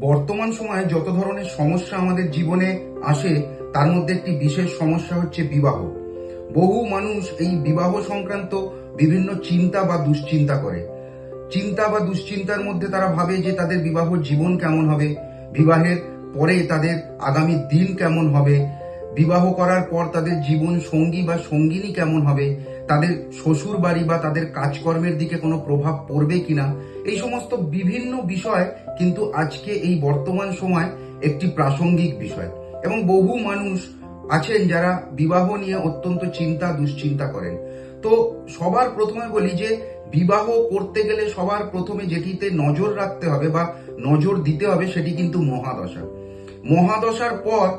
বর্তমান সময়ে যত ধরনের সমস্যা আমাদের জীবনে আসে, তার মধ্যে একটি বিশেষ সমস্যা হচ্ছে বিবাহ। বহু মানুষ এই বিবাহ সংক্রান্ত বিভিন্ন চিন্তা বা দুশ্চিন্তা করে। চিন্তা বা দুশ্চিন্তার মধ্যে তারা ভাবে যে তাদের বিবাহ জীবন কেমন হবে, বিবাহের পরে তাদের আগামী দিন কেমন হবে, বিবাহ করার পর তাদের জীবন সঙ্গী বা সঙ্গিনী কেমন হবে তাদের শ্বশুর বাড়ি বা তাদের কাজকর্মের দিকে কোনো প্রভাব পড়বে কিনা? এই সমস্ত বিভিন্ন বিষয় কিন্তু আজকে এই বর্তমান সময় একটি প্রাসঙ্গিক বিষয়। এবং বহু মানুষ আছেন যারা বিবাহ নিয়ে অত্যন্ত চিন্তা, দুশ্চিন্তা করেন। তো সবার প্রথমে বলি যে, বিবাহ করতে গেলে সবার প্রথমে যেটিতে নজর রাখতে হবে বা নজর দিতে হবে সেটি কিন্তু মহাদশা। মহাদশার পর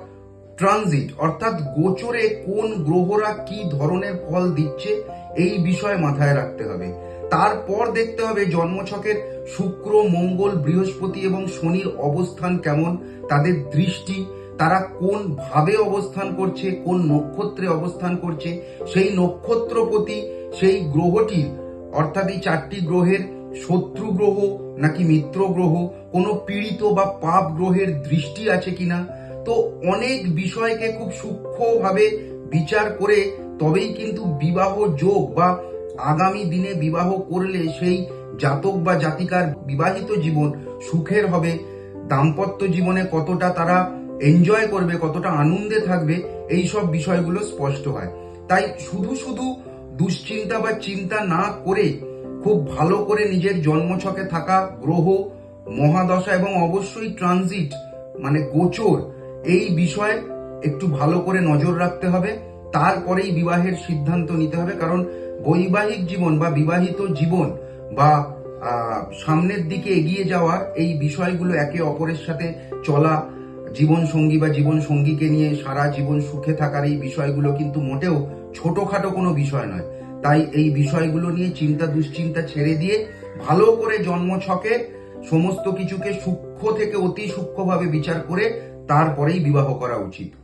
ট্রানজিট অর্থাৎ গোচরে কোন গ্রহরা কি ধরনের ফল দিচ্ছে, এই বিষয়ে মাথায় রাখতে হবে। তারপর দেখতে হবে জন্মছকের শুক্র, মঙ্গল, বৃহস্পতি এবং শনির অবস্থান কেমন, তাদের দৃষ্টি, তারা কোন ভাবে অবস্থান করছে, কোন নক্ষত্রে অবস্থান করছে, সেই নক্ষত্রপতি সেই গ্রহটির, অর্থাৎ এই চারটি গ্রহের শত্রু গ্রহ নাকি মিত্র গ্রহ, কোনো পীড়িত বা পাপ গ্রহের দৃষ্টি আছে কিনা তো অনেক বিষয়কে খুব সূক্ষ্মভাবে বিচার করে তবেই কিন্তু বিবাহ যোগ বা আগামী দিনে বিবাহ করলে সেই জাতক বা জাতিকার বিবাহিত জীবন সুখের হবে। দাম্পত্য জীবনে কতটা তারা এনজয় করবে, কতটা আনন্দে থাকবে, এই সব বিষয়গুলো স্পষ্ট হয়। তাই শুধু শুধু দুশ্চিন্তা বা চিন্তা না করে খুব ভালো করে নিজের জন্মছকে থাকা গ্রহ, মহাদশা এবং অবশ্যই ট্রানজিট মানে গোচর এই বিষয়ে একটু ভালো করে নজর রাখতে হবে। তারপরেই বিবাহের সিদ্ধান্ত নিতে হবে। কারণ বৈবাহিক জীবন বা বিবাহিত জীবন বা সামনের দিকে এগিয়ে যাওয়া এই বিষয়গুলো একে অপরের সাথে চলা জীবন সঙ্গী বা জীবন সঙ্গীকে নিয়ে সারা জীবন সুখে থাকার এই বিষয়গুলো কিন্তু মোটেও ছোটখাটো কোনো বিষয় নয়। তাই এই বিষয়গুলো নিয়ে চিন্তা দুশ্চিন্তা ছেড়ে দিয়ে ভালো করে জন্মছকে সমস্ত কিছুকে সূক্ষ্ম থেকে অতি সূক্ষ্মভাবে বিচার করে তারপরেই বিবাহ করা উচিত।